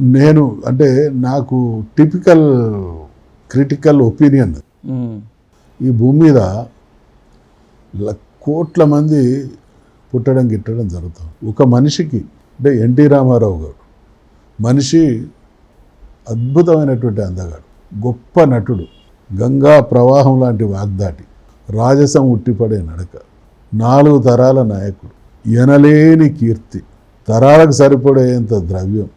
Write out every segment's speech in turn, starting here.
నేను అంటే నాకు టిపికల్ క్రిటికల్ ఒపీనియన్. ఈ భూమి మీద ల- కోట్ల మంది పుట్టడం గిట్టడం జరుగుతుంది ఒక మనిషికి అంటే ఎన్టీ రామారావు గారు మనిషి అద్భుతమైనటువంటి అందగాడు గొప్ప నటుడు గంగా ప్రవాహం లాంటి వాగ్దాటి రాజసం ఉట్టిపడే నడక నాలుగు తరాల నాయకుడు ఎనలేని కీర్తి తరాలకు సరిపడేంత ద్రవ్యం.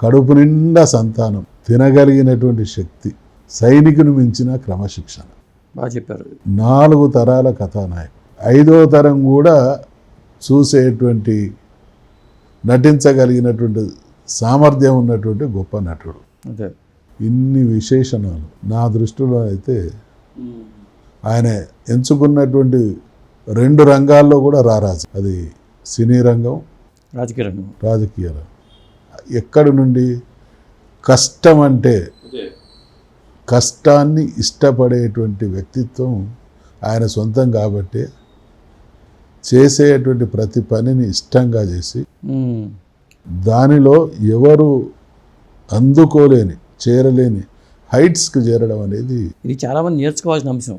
కడుపు నిండా సంతానం తినగలిగినటువంటి శక్తి సైనికుని మించిన క్రమశిక్షణ. బాగా చెప్పారు. నాలుగు తరాల కథానాయకుడు. ఐదో తరం కూడా చూసేటువంటి నటించగలిగినటువంటి సామర్థ్యం ఉన్నటువంటి గొప్ప నటుడు. ఇన్ని విశేషణాలు నా దృష్టిలో అయితే ఆయన ఎంచుకున్నటువంటి రెండు రంగాల్లో కూడా రారాజు. అది సినీ రంగం రాజకీయ రంగం. రాజకీయ రంగం. ఎక్కడి నుండి? కష్టం అంటే కష్టాన్ని ఇష్టపడేటువంటి వ్యక్తిత్వం ఆయన సొంతం కాబట్టి చేసేటువంటి ప్రతి పనిని ఇష్టంగా చేసి. దానిలో ఎవరు అందుకోలేని చేరలేని హైట్స్కి చేరడం అనేది ఇది చాలామంది నేర్చుకోవాల్సిన అంశం.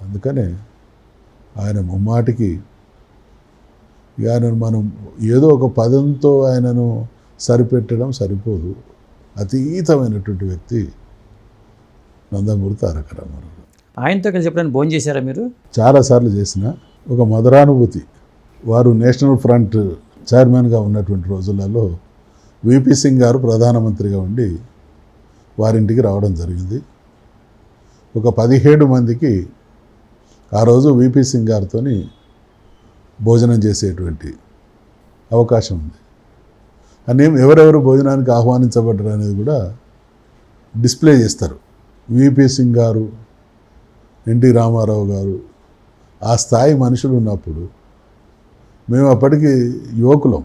అందుకనే ఆయన ముమ్మాటికి ఇక ఆయనను మనం ఏదో ఒక పదంతో ఆయనను సరిపెట్టడం సరిపోదు. అతీతమైనటువంటి వ్యక్తి నందమూరి తారక రామారావు. ఆయనతో కలిసి ఎప్పుడైనా భోజనం చేశారా మీరు? చాలాసార్లు చేసిన ఒక మధురానుభూతి వారు నేషనల్ ఫ్రంట్ చైర్మన్గా ఉన్నటువంటి రోజులలో విపి సింగ్ గారు ప్రధానమంత్రిగా ఉండి వారింటికి రావడం జరిగింది. ఒక పదిహేడు మందికి ఆ రోజు విపి సింగ్ గారితో భోజనం చేసేటువంటి అవకాశం ఉంది. అని ఎవరెవరు భోజనానికి ఆహ్వానించబడ్డారు అనేది కూడా డిస్ప్లే చేస్తారు. విపి సింగ్ గారు ఎన్టీ రామారావు గారు ఆ స్థాయి మనుషులు ఉన్నప్పుడు మేము అప్పటికి యువకులం.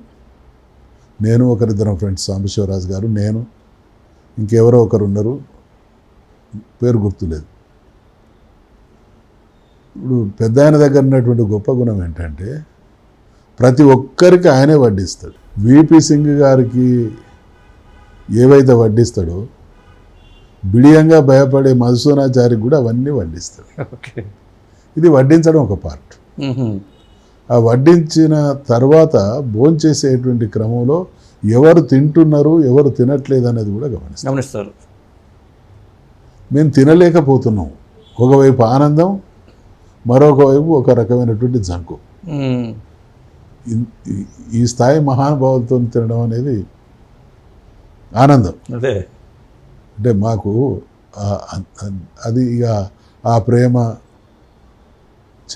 నేను ఒకరిద్దరం ఫ్రెండ్స్ సాంబశివరాజు గారు నేను ఇంకెవరో ఒకరు ఉన్నారు పేరు గుర్తులేదు. ఇప్పుడు పెద్ద ఆయన దగ్గర ఉన్నటువంటి గొప్ప గుణం ఏంటంటే ప్రతి ఒక్కరికి ఆయనే వడ్డిస్తాడు. విపి సింగ్ గారికి ఏవైతే వడ్డిస్తాడో బిడియంగా భయపడే మధుసూనాచారికి కూడా అవన్నీ వడ్డిస్తాడు. ఇది వడ్డించడం ఒక పార్ట్. ఆ వడ్డించిన తర్వాత భోంచేసేటువంటి క్రమంలో ఎవరు తింటున్నారు ఎవరు తినట్లేదు అనేది కూడా గమనిస్తాం గమనిస్తారు. మేము తినలేకపోతున్నాం. ఒకవైపు ఆనందం మరొక వైపు ఒక రకమైనటువంటి జంకు. ఈ- స్థాయి మహానుభావులతో తినడం అనేది ఆనందం. అదే. అంటే మాకు అది ఇక ఆ ప్రేమ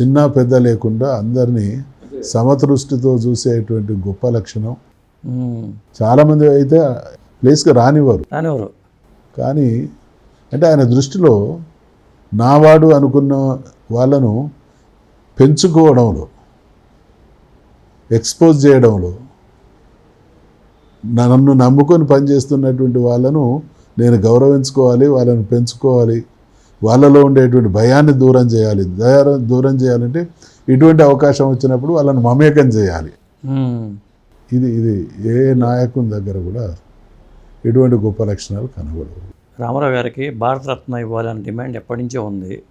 చిన్న పెద్ద లేకుండా అందరినీ సమదృష్టితో చూసేటువంటి గొప్ప లక్షణం. చాలామంది అయితే ప్లేస్కి రానివ్వరు. రానివ్వరు. కానీ అంటే ఆయన దృష్టిలో నావాడు అనుకున్న వాళ్ళను పెంచుకోవడంలో ఎక్స్పోజ్ చేయడంలో నన్ను నమ్ముకొని పనిచేస్తున్నటువంటి వాళ్ళను నేను గౌరవించుకోవాలి వాళ్ళని పెంచుకోవాలి వాళ్ళలో ఉండేటువంటి భయాన్ని దూరం చేయాలి. దయ- దూరం చేయాలంటే ఇటువంటి అవకాశం వచ్చినప్పుడు వాళ్ళని మమేకం చేయాలి. ఇది ఇది ఏ నాయకుని దగ్గర కూడా ఇటువంటి గొప్ప లక్షణాలు కనబడవు. రామారావు గారికి భారతరత్న ఇవ్వాలనే డిమాండ్ ఎప్పటి నుంచో ఉంది.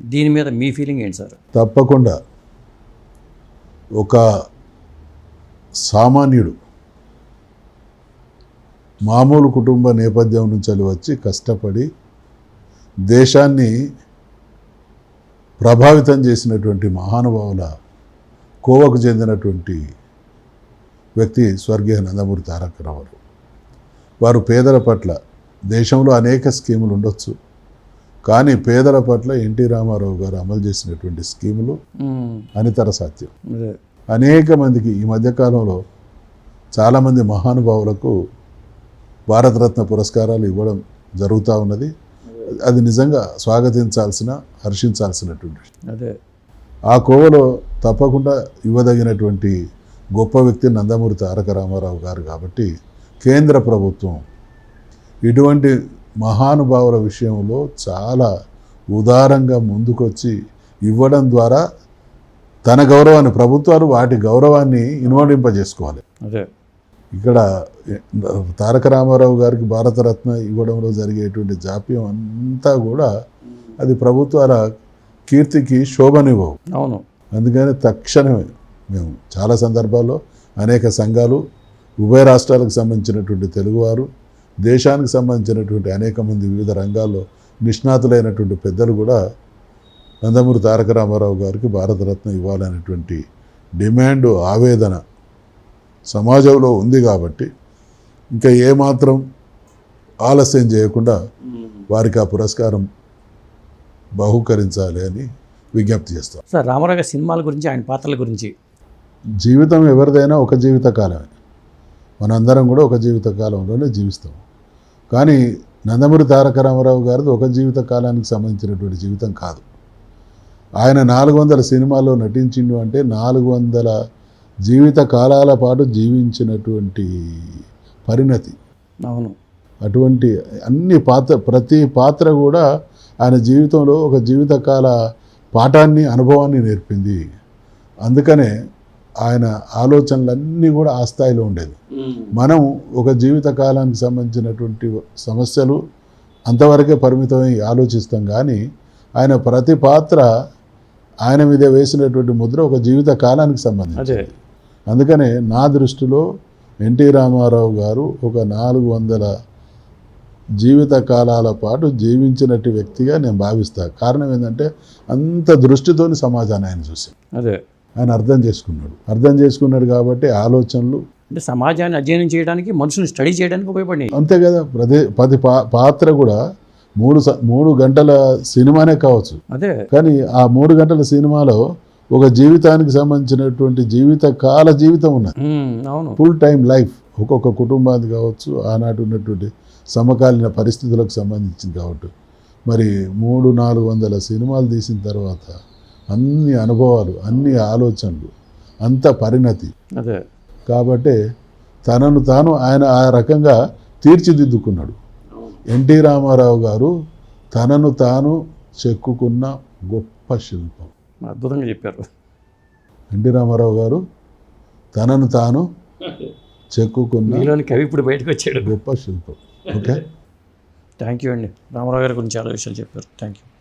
దీని మీద మీ ఫీలింగ్ ఏంటి సార్? తప్పకుండా ఒక సామాన్యుడు. మామూలు కుటుంబ నేపథ్యం నుంచి వచ్చి కష్టపడి దేశాన్ని ప్రభావితం చేసినటువంటి మహానుభావుల కోవకు చెందినటువంటి వ్యక్తి స్వర్గీయ నందమూరి తారక రామారావు వారు పేదల పట్ల దేశంలో అనేక స్కీములు ఉండొచ్చు. కానీ పేదల పట్ల ఎన్టీ రామారావు గారు అమలు చేసినటువంటి స్కీములు. అనితర సత్యం అదే. అనేక మందికి ఈ మధ్యకాలంలో చాలామంది మహానుభావులకు భారతరత్న పురస్కారాలు ఇవ్వడం జరుగుతూ ఉన్నది అది నిజంగా స్వాగతించాల్సిన హర్షించాల్సినటువంటి. అదే ఆ కోవలో తప్పకుండా ఇవ్వదగినటువంటి గొప్ప వ్యక్తి నందమూరి తారక రామారావు గారు కాబట్టి కేంద్ర ప్రభుత్వం ఇటువంటి మహానుభావుల విషయంలో చాలా ఉదారంగా ముందుకొచ్చి ఇవ్వడం ద్వారా తన గౌరవాన్ని ప్రభుత్వాలు వాటి గౌరవాన్ని ఇన్వడింపజేసుకోవాలి అదే. ఇక్కడ తారక రామారావు గారికి భారతరత్న ఇవ్వడంలో జరిగేటువంటి జాప్యం అంతా కూడా అది ప్రభుత్వాల కీర్తికి శోభనివ్వవు. అవును. అందుకని తక్షణమే మేము చాలా సందర్భాల్లో అనేక సంఘాలు ఉభయ రాష్ట్రాలకు సంబంధించినటువంటి తెలుగువారు దేశానికి సంబంధించినటువంటి అనేక మంది వివిధ రంగాల్లో నిష్ణాతులైనటువంటి పెద్దలు కూడా నందమూరి తారక రామారావు గారికి భారతరత్న ఇవ్వాలనేటువంటి డిమాండ్ ఆవేదన సమాజంలో ఉంది కాబట్టి ఇంకా ఏమాత్రం ఆలస్యం చేయకుండా వారికి ఆ పురస్కారం బహుకరించాలి అని విజ్ఞప్తి చేస్తాం. సార్ రామారావు గారి సినిమాల గురించి ఆయన పాత్రల గురించి. జీవితం ఎవరిదైనా ఒక జీవిత కాలమే మనందరం కూడా ఒక జీవిత కాలంలోనే జీవిస్తాం. కానీ నందమూరి తారక రామారావు గారిది ఒక జీవిత కాలానికి సంబంధించినటువంటి జీవితం కాదు. ఆయన నాలుగు వందల సినిమాల్లో నటించిండు అంటే నాలుగు వందల జీవిత కాలాల పాటు జీవించినటువంటి పరిణతి. అవును. అటువంటి అన్ని పాత్ర ప్రతి పాత్ర కూడా ఆయన జీవితంలో ఒక జీవితకాల పాఠాన్ని అనుభవాన్ని నేర్పింది. అందుకనే ఆయన ఆలోచనలన్నీ కూడా ఆ స్థాయిలో ఉండేది మనం ఒక జీవిత కాలానికి సంబంధించినటువంటి సమస్యలు అంతవరకే పరిమితమై ఆలోచిస్తాం కానీ ఆయన ప్రతి పాత్ర ఆయన మీద వేసినటువంటి ముద్ర ఒక జీవిత కాలానికి సంబంధించి. అదే. అందుకనే నా దృష్టిలో ఎన్టీ రామారావు గారు ఒక నాలుగు వందల జీవిత కాలాల పాటు జీవించినట్టు వ్యక్తిగా నేను భావిస్తాను కారణం ఏంటంటే అంత దృష్టితోని సమాజాన్ని ఆయన చూశాను అదే. ఆయన అర్థం చేసుకున్నాడు. అర్థం చేసుకున్నాడు కాబట్టి ఆలోచనలు అంటే సమాజాన్ని అధ్యయనం చేయడానికి మనుషుని స్టడీ చేయడానికి ఉపయోగపడి అంతే కదా ప్రతి ప్రతి పా పాత్ర కూడా మూడు స- మూడు గంటల సినిమానే కావచ్చు. అదే. కానీ ఆ మూడు గంటల సినిమాలో ఒక జీవితానికి సంబంధించినటువంటి జీవిత కాల జీవితం ఉన్నది. అవును. ఫుల్ టైం లైఫ్ ఒక్కొక్క కుటుంబానికి కావచ్చు ఆనాటి ఉన్నటువంటి సమకాలీన పరిస్థితులకు సంబంధించింది కాబట్టి. మరి మూడు నాలుగు వందల సినిమాలు తీసిన తర్వాత అన్ని అనుభవాలు అన్ని ఆలోచనలు అంత పరిణతి. అదే. కాబట్టి తనను తాను ఆయన ఆ రకంగా తీర్చిదిద్దుకున్నాడు. ఎన్టీ రామారావు గారు తనను తాను చెక్కుకున్న గొప్ప శిల్పం. అద్భుతంగా చెప్పారు. ఎన్టీ రామారావు గారు తనను తాను చెక్కుకున్న కవి ఇప్పుడు బయటకు వచ్చాడు. గొప్ప శిల్పం. ఓకే? థ్యాంక్ యూ అండి. రామారావు గారి గురించి చాలా విషయాలు చెప్పారు. Thank you